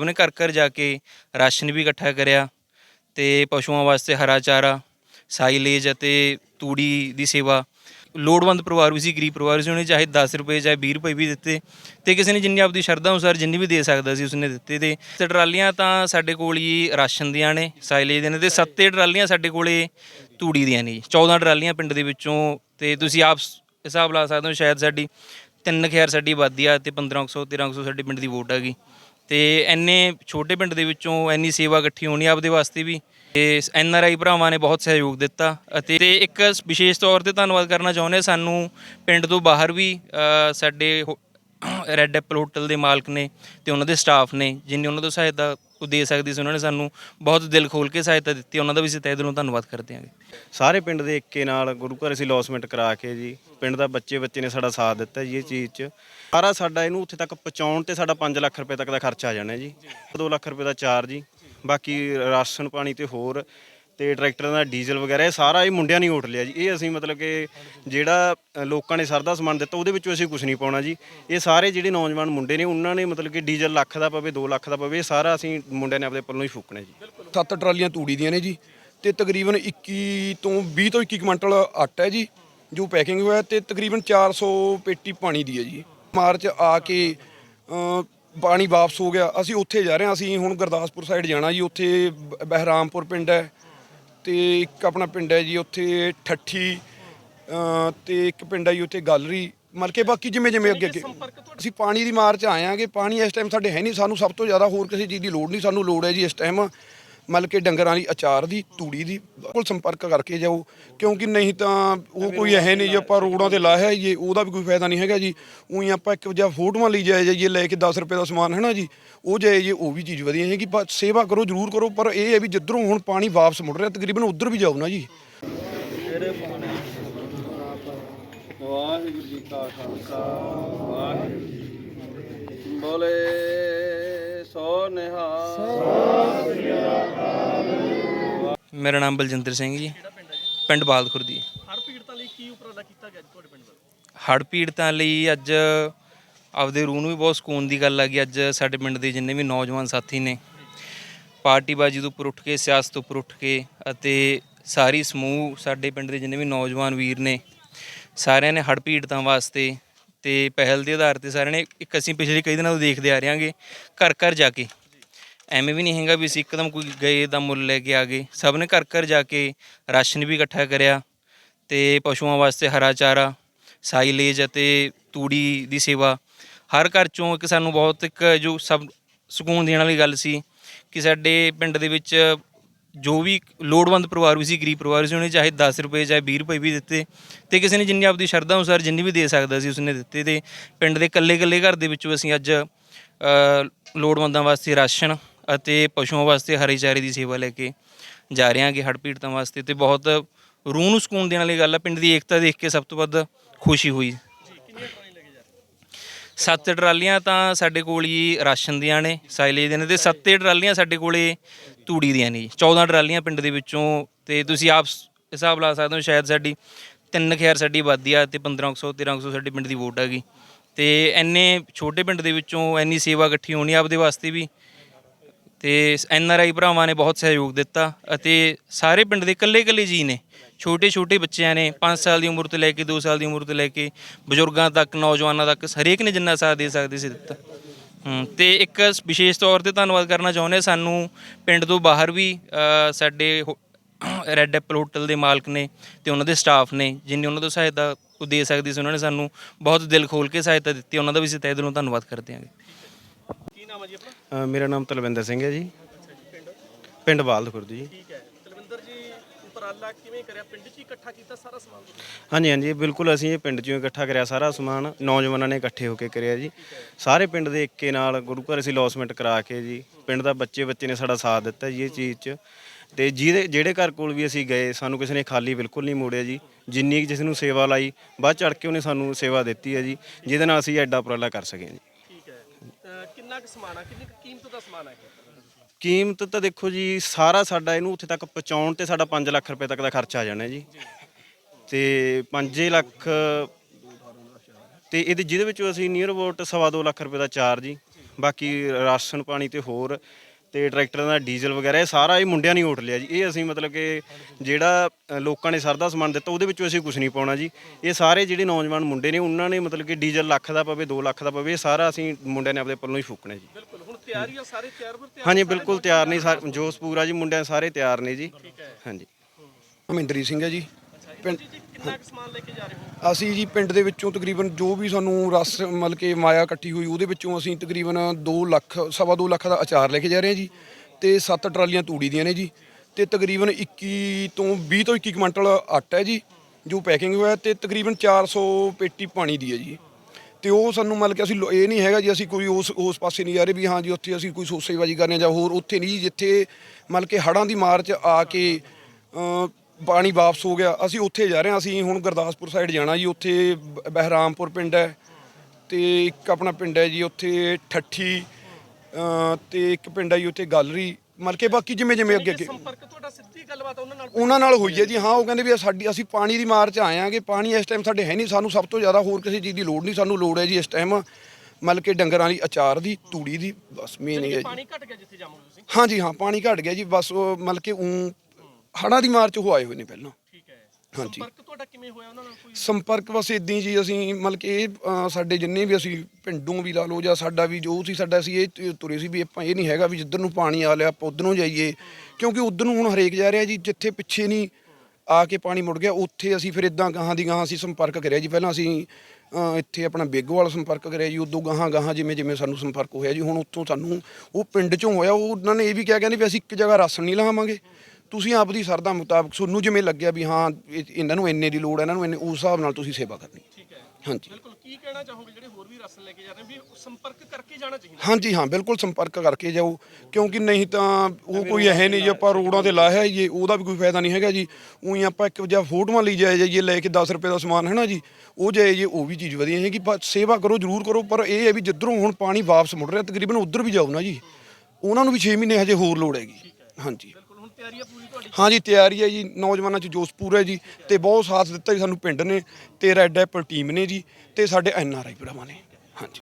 ਉਹਨੇ ਘਰ ਘਰ ਜਾ ਕੇ ਰਾਸ਼ਨ ਵੀ ਇਕੱਠਾ ਕਰਿਆ ਤੇ ਪਸ਼ੂਆਂ ਵਾਸਤੇ ਹਰਾ ਚਾਰਾ, ਸਾਈਲੇਜ ਅਤੇ ਤੂੜੀ ਦੀ ਸੇਵਾ। ਲੋੜਵੰਦ ਪਰਿਵਾਰ ਵੀ ਸੀ, ਗਰੀਬ ਪਰਿਵਾਰ ਵੀ ਸੀ, ਉਹਨੇ ਚਾਹੇ 10 ਰੁਪਏ ਚਾਹੇ 20 ਰੁਪਏ ਵੀ ਦਿੱਤੇ ਤੇ ਕਿਸੇ ਨੇ ਜਿੰਨੀ ਆਪਦੀ ਸ਼ਰਧਾ ਅਨੁਸਾਰ ਜਿੰਨੀ ਵੀ ਦੇ ਸਕਦਾ ਸੀ ਉਸਨੇ ਦਿੱਤੇ ਤੇ ਤੇ ਟਰਾਲੀਆਂ ਤਾਂ ਸਾਡੇ ਕੋਲ ਹੀ ਰਾਸ਼ਨ ਦੀਆਂ ਨੇ, ਸਾਈਲੇਜ ਦੀਆਂ ਨੇ ਤੇ ਸੱਤੇ ਟਰਾਲੀਆਂ ਸਾਡੇ ਕੋਲੇ ਤੂੜੀ ਦੀਆਂ ਨੇ ਜੀ। 14 ਟਰਾਲੀਆਂ ਪਿੰਡ ਦੇ ਵਿੱਚੋਂ ਤੇ ਤੁਸੀਂ ਆਪ ਹਿਸਾਬ ਲਾ ਸਕਦੇ ਹੋ, ਸ਼ਾਇਦ ਸਾਡੀ 3000 ਸਾਡੀ ਆਬਾਦੀ ਆ ਤੇ 1500 1300 ਸਾਡੇ ਪਿੰਡ ਦੀ ਵੋਟ ਹੈਗੀ ਤੇ ਐਨੇ ਛੋਟੇ ਪਿੰਡ ਦੇ ਵਿੱਚੋਂ ਐਨੀ ਸੇਵਾ ਇਕੱਠੀ ਹੋਣੀ ਆਪਦੇ ਵਾਸਤੇ ਵੀ। ਤੇ ਐਨ ਆਰ ਆਈ ਭਰਾਵਾਂ ਨੇ ਬਹੁਤ ਸਹਿਯੋਗ ਦਿੱਤਾ ਅਤੇ ਤੇ ਇੱਕ ਵਿਸ਼ੇਸ਼ ਤੌਰ ਤੇ ਧੰਨਵਾਦ ਕਰਨਾ ਚਾਹੁੰਦੇ ਹਾਂ ਸਾਨੂੰ ਪਿੰਡ ਤੋਂ ਬਾਹਰ ਵੀ ਅ, ਸਾਡੇ ਰੈੱਡ ਐਪਲ ਹੋਟਲ ਦੇ ਮਾਲਕ ਨੇ ਤੇ ਉਹਨਾਂ ਦੇ ਸਟਾਫ ਨੇ ਜਿੰਨੀ ਉਹਨਾਂ ਤੋਂ ਸਹਾਇਤਾ ਉਹ ਦੇ ਸਕਦੀ ਸੀ, ਉਹਨਾਂ ਨੇ ਸਾਨੂੰ ਬਹੁਤ ਦਿਲ ਖੋਲ ਕੇ ਸਹਾਇਤਾ ਦਿੱਤੀ, ਉਹਨਾਂ ਦਾ ਵੀ ਅਸੀਂ ਤਹਿ ਦਿਲੋਂ ਧੰਨਵਾਦ ਕਰਦੇ ਹਾਂ ਸਾਰੇ ਪਿੰਡ ਦੇ ਇੱਕੇ ਨਾਲ ਗੁਰੂ ਘਰ ਅਸੀਂ ਲੌਸਮੈਂਟ ਕਰਾ ਕੇ ਜੀ, ਪਿੰਡ ਦਾ ਬੱਚੇ ਬੱਚੇ ਨੇ ਸਾਡਾ ਸਾਥ ਦਿੱਤਾ ਜੀ ਇਹ ਚੀਜ਼ 'ਚ। ਸਾਰਾ ਸਾਡਾ ਇਹਨੂੰ ਉੱਥੇ ਤੱਕ ਪਹੁੰਚਾਉਣ ਤੇ ਸਾਡਾ 5 ਲੱਖ ਰੁਪਏ ਤੱਕ ਦਾ ਖਰਚਾ ਆ ਜਾਣਾ ਜੀ 2 ਲੱਖ ਰੁਪਏ ਦਾ ਚਾਰਜ ਜੀ, ਬਾਕੀ ਰਾਸ਼ਨ ਪਾਣੀ ਤੇ ਹੋਰ ਤੇ ਟਰੈਕਟਰਾਂ ਦਾ ਡੀਜ਼ਲ ਵਗੈਰਾ, ਇਹ ਸਾਰਾ ਇਹ ਮੁੰਡਿਆਂ ਨੇ ਓਟ ਲਿਆ ਜੀ। ਇਹ ਅਸੀਂ ਮਤਲਬ ਕਿ ਜਿਹੜਾ ਲੋਕਾਂ ਨੇ ਸਰਦਾ ਸਮਾਨ ਦਿੱਤਾ, ਉਹਦੇ ਵਿੱਚੋਂ ਅਸੀਂ ਕੁਝ ਨਹੀਂ ਪਾਉਣਾ ਜੀ। ਇਹ ਸਾਰੇ ਜਿਹੜੇ ਨੌਜਵਾਨ ਮੁੰਡੇ ਨੇ, ਉਹਨਾਂ ਨੇ ਮਤਲਬ ਕਿ ਡੀਜ਼ਲ ਲੱਖ ਦਾ ਪਵੇ 2 ਲੱਖ ਦਾ ਪਵੇ, ਇਹ ਸਾਰਾ ਅਸੀਂ ਮੁੰਡਿਆਂ ਨੇ ਆਪਣੇ ਪੱਲੋਂ ਹੀ ਫੂਕਣਾ ਜੀ। ਸੱਤ ਟਰਾਲੀਆਂ ਤੂੜੀ ਦੀਆਂ ਨੇ ਜੀ ਤੇ ਤਕਰੀਬਨ 21 ਤੋਂ 20 ਤੋਂ 21 ਕੁਇੰਟਲ ਆਟਾ ਹੈ ਜੀ, ਜੋ ਪੈਕਿੰਗ ਹੋਇਆ ਤੇ ਤਕਰੀਬਨ 400 ਪੇਟੀ ਪਾਣੀ ਦੀ ਹੈ ਜੀ। ਮਾਰਚ ਆ ਕੇ ਪਾਣੀ ਵਾਪਸ ਹੋ ਗਿਆ। ਅਸੀਂ ਉੱਥੇ ਜਾ ਰਹੇ ਹਾਂ, ਅਸੀਂ ਹੁਣ ਗੁਰਦਾਸਪੁਰ ਸਾਈਡ ਜਾਣਾ ਜੀ, ਉੱਥੇ ਬਹਿਰਾਮਪੁਰ ਪਿੰਡ ਹੈ। ਤੇ ਇੱਕ ਆਪਣਾ ਪਿੰਡ ਹੈ ਜੀ ਉੱਥੇ ਠੱਠੀ ਤੇ ਇੱਕ ਪਿੰਡ ਹੈ ਜੀ ਉੱਥੇ ਗੈਲਰੀ ਮਤਲਬ ਕਿ ਬਾਕੀ ਜਿਵੇਂ ਜਿਵੇਂ ਅੱਗੇ ਅੱਗੇ। ਅਸੀਂ ਪਾਣੀ ਦੀ ਮਾਰ ਚ ਆਏ ਆਂਗੇ ਪਾਣੀ ਇਸ ਟਾਈਮ ਸਾਡੇ ਹੈ ਨਹੀਂ ਸਾਨੂੰ ਸਭ ਤੋਂ ਜ਼ਿਆਦਾ ਹੋਰ ਕਿਸੇ ਚੀਜ਼ ਦੀ ਲੋੜ ਨਹੀਂ ਸਾਨੂੰ ਲੋੜ ਹੈ ਜੀ ਇਸ ਟਾਈਮ ਮਤਲਬ ਕਿ ਡੰਗਰਾਂ ਲਈ ਅਚਾਰ ਦੀ ਤੂੜੀ ਦੀ ਕੋਲ ਸੰਪਰਕ ਕਰਕੇ ਜਾਓ। ਕਿਉਂਕਿ ਨਹੀਂ ਤਾਂ ਉਹ ਕੋਈ ਇਹ ਨਹੀਂ ਜੇ ਆਪਾਂ ਰੋਡਾਂ ਤੇ ਲਾਇਆ ਜੀ ਉਹਦਾ ਵੀ ਕੋਈ ਫਾਇਦਾ ਨਹੀਂ ਹੈਗਾ ਜੀ। ਉਹੀ ਆਪਾਂ ਇੱਕ ਜਾਂ ਫੋਟੋਆਂ ਲਈ ਜਾਏ ਜਾਈਏ ਲੈ ਕੇ 10 ਰੁਪਏ ਦਾ ਸਮਾਨ ਹੈ ਨਾ ਜੀ। ਉਹ ਜਾਏ ਜੀ ਉਹ ਵੀ ਚੀਜ਼ ਵਧੀਆ ਹੈ ਕਿ ਬਸ ਸੇਵਾ ਕਰੋ ਜ਼ਰੂਰ ਕਰੋ ਪਰ ਇਹ ਹੈ ਵੀ ਜਿੱਧਰੋਂ ਹੁਣ ਪਾਣੀ ਵਾਪਸ ਮੁੜ ਰਿਹਾ ਤਕਰੀਬਨ ਉਧਰ ਵੀ ਜਾਓ ਨਾ ਜੀ। ਵਾਹਿਗੁਰੂ ਜੀ ਕਾ ਖਾਲਸਾ ਵਾਹਿਗੁਰੂ ਬੋਲੇ ਸੋ ਨਿਹਾਲ। ਮੇਰਾ ਨਾਮ ਬਲਜਿੰਦਰ ਸਿੰਘ ਜੀ। ਪਿੰਡ ਬਾਲਦਖੁਰ ਦੀ। ਹਰ ਪੀੜਤਾਂ ਲਈ ਕੀ ਉਪਰਾਲਾ ਕੀਤਾ ਗਿਆ ਜੀ ਤੁਹਾਡੇ ਪਿੰਡ ਵੱਲੋਂ? ਹੜ੍ਹ ਪੀੜਤਾਂ ਲਈ ਅੱਜ ਆਪਦੇ ਰੂਹ ਨੂੰ ਵੀ ਬਹੁਤ ਸਕੂਨ ਦੀ ਗੱਲ ਲੱਗੀ ਅੱਜ ਸਾਡੇ ਪਿੰਡ ਦੇ ਜਿੰਨੇ ਵੀ ਨੌਜਵਾਨ ਸਾਥੀ ਨੇ ਪਾਰਟੀਬਾਜ਼ੀ ਤੋਂ ਉੱਪਰ ਉੱਠ ਕੇ ਸਿਆਸਤ ਤੋਂ ਉੱਪਰ ਉੱਠ ਕੇ ਅਤੇ ਸਾਰੀ ਸਮੂਹ ਸਾਡੇ ਪਿੰਡ ਦੇ ਜਿੰਨੇ ਵੀ ਨੌਜਵਾਨ ਵੀਰ ਨੇ ਸਾਰਿਆਂ ਨੇ ਹੜ੍ਹ ਪੀੜਤਾਂ ਵਾਸਤੇ ਤੇ ਪਹਿਲ ਦੇ ਆਧਾਰ ਤੇ ਸਾਰਿਆਂ ਨੇ ਇੱਕ ਅਸੀਂ ਪਿਛਲੇ ਕਈ ਦਿਨਾਂ ਤੋਂ ਦੇਖਦੇ ਆ ਰਹੇ ਹਾਂਗੇ, ਘਰ ਘਰ ਜਾ ਕੇ। ਐਵੇਂ ਵੀ ਨਹੀਂ ਹੈਗਾ ਵੀ ਅਸੀਂ ਇੱਕਦਮ ਕੋਈ ਗਏ ਦਾ ਮੁੱਲ ਲੈ ਕੇ ਆ ਗਏ। ਸਭ ਨੇ ਘਰ ਘਰ ਜਾ ਕੇ ਰਾਸ਼ਨ ਵੀ ਇਕੱਠਾ ਕਰਿਆ ਤੇ ਪਸ਼ੂਆਂ ਵਾਸਤੇ ਹਰਾ ਚਾਰਾ, ਸਾਈਲੇਜ ਅਤੇ ਤੂੜੀ ਦੀ ਸੇਵਾ। ਹਰ ਘਰ ਚੋਂ ਇੱਕ ਸਾਨੂੰ ਬਹੁਤ ਇੱਕ ਜੋ ਸਭ ਸਕੂਨ ਦੇਣ ਵਾਲੀ ਗੱਲ ਸੀ ਕਿ ਸਾਡੇ ਪਿੰਡ ਦੇ ਵਿੱਚ ਜੋ ਵੀ ਲੋੜਵੰਦ ਪਰਿਵਾਰ ਵੀ ਸੀ, ਗਰੀਬ ਪਰਿਵਾਰ ਸੀ, ਉਹਨੇ ਚਾਹੇ 10 ਰੁਪਏ ਚਾਹੇ 20 ਰੁਪਏ ਵੀ ਦਿੱਤੇ ਤੇ ਕਿਸੇ ਨੇ ਜਿੰਨੀ ਆਪਦੀ ਸ਼ਰਧਾ ਅਨੁਸਾਰ ਜਿੰਨੀ ਵੀ ਦੇ ਸਕਦਾ ਸੀ, ਉਸਨੇ ਦਿੱਤੇ ਤੇ ਪਿੰਡ ਦੇ ਇਕੱਲੇ ਇਕੱਲੇ ਘਰ ਦੇ ਵਿੱਚੋਂ ਅਸੀਂ ਅੱਜ ਲੋੜਵੰਦਾਂ ਵਾਸਤੇ ਰਾਸ਼ਨ ਅਤੇ ਪਸ਼ੂਆਂ ਵਾਸਤੇ ਹਰੇ ਚਾਰੇ ਦੀ ਸੇਵਾ ਲੈ ਕੇ ਜਾ ਰਹੇ ਹਾਂਗੇ ਹੜ੍ਹ ਪੀੜਤਾਂ ਵਾਸਤੇ ਤੇ ਬਹੁਤ ਰੂਹ ਨੂੰ ਸਕੂਨ ਦੇਣ ਵਾਲੀ ਗੱਲ ਆ, ਪਿੰਡ ਦੀ ਏਕਤਾ ਦੇਖ ਕੇ ਸਭ ਤੋਂ ਵੱਧ ਖੁਸ਼ੀ ਹੋਈ। ਸੱਤ ਟਰਾਲੀਆਂ ਤਾਂ ਸਾਡੇ ਕੋਲ ਹੀ ਰਾਸ਼ਨ ਦੀਆਂ ਨੇ ਸਾਈਲੇਜ ਦੀਆਂ ਨੇ ਤੇ ਸੱਤੇ ਟਰਾਲੀਆਂ ਸਾਡੇ ਕੋਲੇ ਤੂੜੀ ਦੀਆਂ ਨੇ ਜੀ। 14 ਟਰਾਲੀਆਂ ਪਿੰਡ ਦੇ ਵਿੱਚੋਂ ਤੇ ਤੁਸੀਂ ਆਪ ਹਿਸਾਬ ਲਾ ਸਕਦੇ ਹੋ ਸ਼ਾਇਦ ਸਾਡੀ 3000 ਸਾਡੀ ਆਬਾਦੀ ਆ ਤੇ 1500 1300 ਸਾਡੇ ਪਿੰਡ ਦੀ ਵੋਟ ਹੈਗੀ ਤੇ ਐਨੇ ਛੋਟੇ ਪਿੰਡ ਦੇ ਵਿੱਚੋਂ ਐਨੀ ਸੇਵਾ ਇਕੱਠੀ ਹੋਣੀ ਆਪਦੇ ਵਾਸਤੇ ਵੀ ਤੇ ਐਨ ਆਰ ਆਈ ਭਰਾਵਾਂ ਨੇ ਬਹੁਤ ਸਹਿਯੋਗ ਦਿੱਤਾ ਅਤੇ ਸਾਰੇ ਪਿੰਡ ਦੇ ਇਕੱਲੇ ਇਕੱਲੇ ਜੀ ਨੇ ਛੋਟੇ ਛੋਟੇ ਬੱਚਿਆਂ ਨੇ 5 ਸਾਲ ਦੀ ਉਮਰ ਤੋਂ ਲੈ ਕੇ 2 ਸਾਲ ਦੀ ਉਮਰ ਤੋਂ ਲੈ ਕੇ ਬਜ਼ੁਰਗਾਂ ਤੱਕ ਨੌਜਵਾਨਾਂ ਤੱਕ ਹਰੇਕ ਨੇ ਜਿੰਨਾ ਸਾਥ ਦੇ ਸਕਦੇ ਸੀ ਦਿੱਤਾ। ਹਮ, ਤੇ ਇੱਕ ਵਿਸ਼ੇਸ਼ ਤੌਰ ਤੇ ਧੰਨਵਾਦ ਕਰਨਾ ਚਾਹੁੰਦੇ ਹਾਂ ਸਾਨੂੰ ਪਿੰਡ ਤੋਂ ਬਾਹਰ ਵੀ ਅ, ਸਾਡੇ ਰੈੱਡ ਐਪਲ ਹੋਟਲ ਦੇ ਮਾਲਕ ਨੇ ਤੇ ਉਹਨਾਂ ਦੇ ਸਟਾਫ ਨੇ ਜਿੰਨੀ ਉਹਨਾਂ ਤੋਂ ਸਹਾਇਤਾ ਉਹ ਦੇ ਸਕਦੀ ਸੀ ਉਹਨਾਂ ਨੇ ਸਾਨੂੰ ਬਹੁਤ ਦਿਲ ਖੋਲ ਕੇ ਸਹਾਇਤਾ ਦਿੱਤੀ ਉਹਨਾਂ ਦਾ ਵੀ ਅਸੀਂ ਤਹਿ ਦਿਲੋਂ ਧੰਨਵਾਦ ਕਰਦੇ ਹਾਂ। ਨਾਮ ਹੈ ਜੀ ਆਪਣਾ? ਅ, ਮੇਰਾ ਨਾਮ ਤਲਵਿੰਦਰ ਸਿੰਘ ਹੈ ਜੀ। ਪਿੰਡ ਬਾਲਦਖੁਰ ਦੀ ਜੀ। ਠੀਕ ਹੈ। ਤਲਵਿੰਦਰ ਜੀ ਉਪਰਾਲਾ ਕਿਵੇਂ ਕਰਿਆ? ਪਿੰਡ 'ਚ ਹੀ ਇਕੱਠਾ ਕੀਤਾ ਸਾਰਾ ਸਮਾਨ ਤੁਸੀਂ? ਹਾਂਜੀ ਹਾਂਜੀ ਬਿਲਕੁਲ ਅਸੀਂ ਇਹ ਪਿੰਡ 'ਚੋਂ ਇਕੱਠਾ ਕਰਿਆ ਸਾਰਾ ਸਮਾਨ। ਨੌਜਵਾਨਾਂ ਨੇ ਇਕੱਠੇ ਹੋ ਕੇ ਕਰਿਆ ਜੀ। ਸਾਰੇ ਪਿੰਡ ਦੇ ਇੱਕੇ ਨਾਲ ਗੁਰੂ ਘਰ ਅਸੀਂ ਲੌਸਮੈਂਟ ਕਰਾ ਕੇ ਜੀ। ਪਿੰਡ ਦਾ ਬੱਚੇ ਬੱਚੇ ਨੇ ਸਾਡਾ ਸਾਥ ਦਿੱਤਾ ਜੀ ਇਹ ਚੀਜ਼ 'ਚ। ਤੇ ਜਿਹਦੇ ਜਿਹੜੇ ਘਰ ਕੋਲ ਵੀ ਅਸੀਂ ਗਏ ਸਾਨੂੰ ਕਿਸੇ ਨੇ ਖਾਲੀ ਬਿਲਕੁਲ ਨਹੀਂ ਮੋੜਿਆ ਜੀ। ਜਿੰਨੀ ਜਿਸ ਨੂੰ ਸੇਵਾ ਲਾਈ ਵੱਧ ਚੜ ਕੇ ਉਹਨੇ ਸਾਨੂੰ ਸੇਵਾ ਦਿੱਤੀ ਹੈ ਜੀ। ਜਿਹਦੇ ਨਾਲ ਅਸੀਂ ਐਡਾ ਉਪਰਾਲਾ ਕਰ ਸਕੇ ਜੀ। ਠੀਕ ਕਿੰਨਾ ਕੁ ਸਮਾਨ ਆ? ਕਿੰਨੀ ਕੁ ਕੀਮਤ ਦਾ ਸਮਾਨ ਹੈ ਇਹ? ਕੀਮਤ ਤਾਂ ਦੇਖੋ ਜੀ, ਸਾਰਾ ਸਾਡਾ ਇਹਨੂੰ ਉੱਥੇ ਤੱਕ ਪਹੁੰਚਾਉਣ ਤੇ ਸਾਡਾ 5 ਲੱਖ ਰੁਪਏ ਤੱਕ ਦਾ ਖਰਚਾ ਆ ਜਾਣਾ ਜੀ। ਤੇ 5 ਲੱਖ ਤੇ ਇਹਦੇ ਜਿਹਦੇ ਵਿੱਚੋਂ ਅਸੀਂ ਨੀਅਰ ਅਬਾਊਟ ਸਵਾ ਦੋ ਲੱਖ ਰੁਪਏ ਦਾ ਚਾਰਜ ਜੀ। ਬਾਕੀ ਰਾਸ਼ਨ ਪਾਣੀ ਤੇ ਹੋਰ ਤੇ ਟਰੈਕਟਰਾਂ ਦਾ ਡੀਜ਼ਲ ਵਗੈਰਾ ਇਹ ਸਾਰਾ ਇਹ ਮੁੰਡਿਆਂ ਨੇ ਓਟ ਲਿਆ ਜੀ। ਇਹ ਅਸੀਂ ਮਤਲਬ ਕਿ ਜਿਹੜਾ ਅ, ਲੋਕਾਂ ਨੇ ਸਰਦਾ ਸਮਾਨ ਦਿੱਤਾ ਉਹਦੇ ਵਿੱਚੋਂ ਅਸੀਂ ਕੁਝ ਨਹੀਂ ਪਾਉਣਾ ਜੀ। ਇਹ ਸਾਰੇ ਜਿਹੜੇ ਨੌਜਵਾਨ ਮੁੰਡੇ ਨੇ ਉਹਨਾਂ ਨੇ ਮਤਲਬ ਕਿ ਡੀਜ਼ਲ ਲੱਖ ਦਾ ਪਵੇ 2 ਲੱਖ ਦਾ ਪਵੇ ਇਹ ਸਾਰਾ ਅਸੀਂ ਮੁੰਡਿਆਂ ਨੇ ਆਪਣੇ ਪੱਲੋਂ ਹੀ ਫੂਕਣਾ ਜੀ। ਬਿਲਕੁਲ ਹੁਣ ਤਿਆਰੀ ਆ ਸਾਰੇ ਤਿਆਰ ਬਰ ਤਿਆਰ ਹਾਂਜੀ ਬਿਲਕੁਲ ਤਿਆਰ ਨੇ ਸਾ- ਜੋਸ਼ ਪੂਰਾ ਜੀ ਮੁੰਡਿਆਂ ਸਾਰੇ ਤਿਆਰ ਨੇ ਜੀ। ਹਾਂਜੀ। ਮਹਿੰਦਰੀ ਸਿੰਘ ਹੈ ਜੀ। ਪਿੰਡ ਜੀ ਕਿੰਨਾ ਕੁ ਸਮਾਨ ਲੈ ਕੇ ਜਾ ਰਹੇ ਹੋ? ਅਸੀਂ ਜੀ ਪਿੰਡ ਦੇ ਵਿੱਚੋਂ ਤਕਰੀਬਨ ਜੋ ਵੀ ਸਾਨੂੰ ਰਸ ਮਤਲਬ ਕਿ ਮਾਇਆ ਇਕੱਠੀ ਹੋਈ ਉਹਦੇ ਵਿੱਚੋਂ ਅਸੀਂ ਤਕਰੀਬਨ 2 ਲੱਖ ਸਵਾ 2 ਲੱਖ ਦਾ ਅਚਾਰ ਲੈ ਕੇ ਜਾ ਰਹੇ ਹਾਂ ਜੀ ਤੇ 7 ਟਰਾਲੀਆਂ ਤੂੜੀ ਦੀਆਂ ਨੇ ਜੀ ਤੇ ਤਕਰੀਬਨ 21 ਤੋਂ 20 ਤੋਂ 21 ਕੁਇੰਟਲ ਆਟਾ ਹੈ ਜੀ ਜੋ ਪੈਕਿੰਗ ਹੋਇਆ ਤੇ ਤਕਰੀਬਨ 400 ਪੇਟੀ ਪਾਣੀ ਦੀ ਹੈ ਜੀ। ਤੇ ਉਹ ਸਾਨੂੰ ਮਤਲਬ ਕਿ ਅਸੀਂ ਲੋ- ਇਹ ਨਹੀਂ ਹੈਗਾ ਜੀ ਅਸੀਂ ਕੋਈ ਉਸ ਉਸ ਪਾਸੇ ਨਹੀਂ ਜਾ ਰਹੇ ਵੀ ਹਾਂ ਜੀ ਉੱਥੇ ਅਸੀਂ ਕੋਈ ਸੋਸੇਬਾਜੀ ਕਰਨੇ ਜਾਂ ਹੋਰ ਉੱਥੇ ਨਹੀਂ ਜੀ ਜਿੱਥੇ ਮਤਲਬ ਕਿ ਹੜਾਂ ਦੀ ਮਾਰ ਚ ਆ ਕੇ ਅ, ਪਾਣੀ ਵਾਪਸ ਹੋ ਗਿਆ। ਅਸੀਂ ਉੱਥੇ ਜਾ ਰਹੇ ਹਾਂ। ਅਸੀਂ ਹੁਣ ਗੁਰਦਾਸਪੁਰ ਸਾਈਡ ਜਾਣਾ ਜੀ। ਉੱਥੇ ਬਹਿਰਾਮਪੁਰ ਪਿੰਡ ਹੈ। ਤੇ ਇੱਕ ਆਪਣਾ ਪਿੰਡ ਹੈ ਜੀ ਉੱਥੇ ਠੱਠੀ ਤੇ ਇੱਕ ਪਿੰਡ ਹੈ ਜੀ ਉੱਥੇ ਗੈਲਰੀ। ਮਤਲਬ ਕਿ ਬਾਕੀ ਜਿਵੇਂ ਜਿਵੇਂ ਅੱਗੇ ਅੱਗੇ ਸੰਪਰਕ ਤੁਹਾਡਾ ਸਿੱਧੀ ਗੱਲਬਾਤ ਉਹਨਾਂ ਨਾਲ ਉਹਨਾਂ ਨਾਲ ਹੋਈ ਹੈ ਜੀ। ਹਾਂ ਉਹ ਕਹਿੰਦੇ ਵੀ ਸਾਡੀ ਅਸੀਂ ਪਾਣੀ ਦੀ ਮਾਰ ਚ ਆਏ ਆਂਗੇ ਪਾਣੀ ਇਸ ਟਾਈਮ ਸਾਡੇ ਹੈ ਨਹੀਂ। ਸਾਨੂੰ ਸਭ ਤੋਂ ਜ਼ਿਆਦਾ ਹੋਰ ਕਿਸੇ ਚੀਜ਼ ਦੀ ਲੋੜ ਨਹੀਂ। ਸਾਨੂੰ ਲੋੜ ਹੈ ਜੀ ਇਸ ਟਾਈਮ ਮਤਲਬ ਕਿ ਡੰਗਰਾਂ ਲਈ ਅਚਾਰ ਦੀ ਤੂੜੀ ਦੀ। ਬਸ ਮੇਨ ਹੈ ਜੀ। ਪਾਣੀ ਘਟ ਗਿਆ ਜਿੱਥੇ ਜਾਮੋਗੇ ਤੁਸੀਂ। ਹਾਂਜੀ ਹਾਂ ਪਾਣੀ ਘਟ ਗਿਆ ਜੀ। ਬਸ ਉਹ ਮਤਲਬ ਕਿ ਉਂ ਹੜਾਂ ਦੀ ਮਾਰ ਚ ਉਹ ਆਏ ਹੋਏ ਨੇ ਪਹਿਲਾਂ। ਠੀਕ ਹੈ। ਹਾਂਜੀ। ਸੰਪਰਕ ਤੁਹਾਡਾ ਕਿਵੇਂ ਹੋਇਆ ਉਹਨਾਂ ਨਾਲ ਕੋਈ? ਸੰਪਰਕ ਬਸ ਇਦਾਂ ਹੀ ਜੀ ਅਸੀਂ ਮਤਲਬ ਕਿ ਇਹ ਅ, ਸਾਡੇ ਜਿੰਨੇ ਵੀ ਅਸੀਂ ਪਿੰਡੋਂ ਵੀ ਲਾ ਲਓ ਜਾਂ ਸਾਡਾ ਵੀ ਜੋ ਸੀ ਸਾਡਾ ਸੀ ਇਹ ਤ- ਤੁਰੇ ਸੀ ਵੀ ਆਪਾਂ ਇਹ ਨਹੀਂ ਹੈਗਾ ਵੀ ਜਿੱਧਰ ਨੂੰ ਪਾਣੀ ਆ ਲਿਆ ਆਪਾਂ ਉਧਰ ਨੂੰ ਜਾਈਏ। ਕਿਉਂਕਿ ਉਧਰ ਨੂੰ ਹੁਣ ਹਰੇਕ ਜਾ ਰਿਹਾ ਜੀ ਜਿੱਥੇ ਪਿੱਛੇ ਨਹੀਂ ਆ ਕੇ ਪਾਣੀ ਮੁੜ ਗਿਆ ਉੱਥੇ ਅਸੀਂ ਫਿਰ ਇਦਾਂ ਗਾਹਾਂ ਦੀ ਗਾਹਾਂ ਅਸੀਂ ਸੰਪਰਕ ਕਰਿਆ ਜੀ। ਪਹਿਲਾਂ ਅਸੀਂ ਅ, ਇੱਥੇ ਆਪਣਾ ਬੇਗੋਵਾਲ ਸੰਪਰਕ ਕਰਿਆ ਜੀ ਉਦੋਂ ਗਾਹਾਂ ਗਾਹਾਂ ਜਿਵੇਂ ਜਿਵੇਂ ਸਾਨੂੰ ਸੰਪਰਕ ਹੋਇਆ ਜੀ ਹੁਣ ਉੱਥੋਂ ਸਾਨੂੰ ਉਹ ਪਿੰਡ ਚੋਂ ਹੋਇਆ ਉਹ ਉਹਨਾਂ ਨੇ ਇਹ ਵੀ ਕਿਹਾ ਕਹਿੰਦੇ ਵੀ ਅਸੀਂ ਇੱਕ ਜਗ੍ਹਾ ਰਾਸ਼ਨ ਨਹੀਂ ਲਾਵਾਂਗੇ ਤੁਸੀਂ ਆਪਦੀ ਸਰਦਾ ਮੁਤਾਬਕ ਤੁਹਾਨੂੰ ਜਿਵੇਂ ਲੱਗਿਆ ਵੀ ਹਾਂ ਇਹ- ਇਹਨਾਂ ਨੂੰ ਇੰਨੇ ਦੀ ਲੋੜ ਹੈ ਇਹਨਾਂ ਨੂੰ ਇੰਨੇ ਉਸ ਹਿਸਾਬ ਨਾਲ ਤੁਸੀਂ ਸੇਵਾ ਕਰਨੀ ਠੀਕ ਹੈ। ਹਾਂਜੀ। ਬਿਲਕੁਲ ਕੀ ਕਹਿਣਾ ਚਾਹੋਗੇ ਜਿਹੜੇ ਹੋਰ ਵੀ ਰਸਨ ਲੈ ਕੇ ਜਾ ਰਹੇ ਵੀ ਸੰਪਰਕ ਕਰਕੇ ਜਾਣਾ ਚਾਹੀਦਾ? ਹਾਂਜੀ ਹਾਂ ਬਿਲਕੁਲ ਸੰਪਰਕ ਕਰਕੇ ਜਾਓ ਕਿਉਂਕਿ ਨਹੀਂ ਤਾਂ ਉਹ ਕੋਈ ਇਹ ਨਹੀਂ ਜੇ ਆਪਾਂ ਰੋਡਾਂ ਤੇ ਲਾਇਆ ਜੀ ਉਹਦਾ ਵੀ ਕੋਈ ਫਾਇਦਾ ਨਹੀਂ ਹੈਗਾ ਜੀ। ਉਹੀ ਆਪਾਂ ਇੱਕ ਜਾਂ ਫੋਟੋਆਂ ਲਈ ਜਾਏ ਜਾਈਏ ਲੈ ਕੇ 10 ਰੁਪਏ ਦਾ ਸਮਾਨ ਹੈ ਨਾ ਜੀ। ਉਹ ਜਾਏ ਜੀ ਉਹ ਵੀ ਚੀਜ਼ ਵਧੀਆ ਹੈਗੀ ਪਰ ਸੇਵਾ ਕਰੋ ਜ਼ਰੂਰ ਕਰੋ ਪਰ ਇਹ ਹੈ ਵੀ ਜਿੱਧਰੋਂ ਹੁਣ ਪਾਣੀ ਵਾਪਸ ਮੁੜ ਰਿਹਾ ਤਕਰੀਬਨ ਉਧਰ ਵੀ ਜਾਓ ਨਾ ਜੀ। ਉਹਨਾਂ ਨੂੰ ਵੀ 6 ਮਹੀਨੇ ਹਜੇ ਹੋਰ ਲੋੜ ਹੈਗੀ। ਹਾਂਜੀ। ਤਿਆਰੀ ਆ ਪੂਰੀ ਤੁਹਾਡੀ? ਹਾਂਜੀ ਤਿਆਰੀ ਹੈ ਜੀ। ਨੌਜਵਾਨਾਂ 'ਚ ਜੋਸ਼ ਪੂਰਾ ਹੈ ਜੀ ਤੇ ਬਹੁਤ ਸਾਥ ਦਿੱਤਾ ਜੀ ਸਾਨੂੰ ਪਿੰਡ ਨੇ ਤੇ ਰੈੱਡ ਐਪਲ ਟੀਮ ਨੇ ਜੀ ਤੇ ਸਾਡੇ ਐਨ ਆਰ ਆਈ ਭਰਾਵਾਂ ਨੇ। ਹਾਂਜੀ।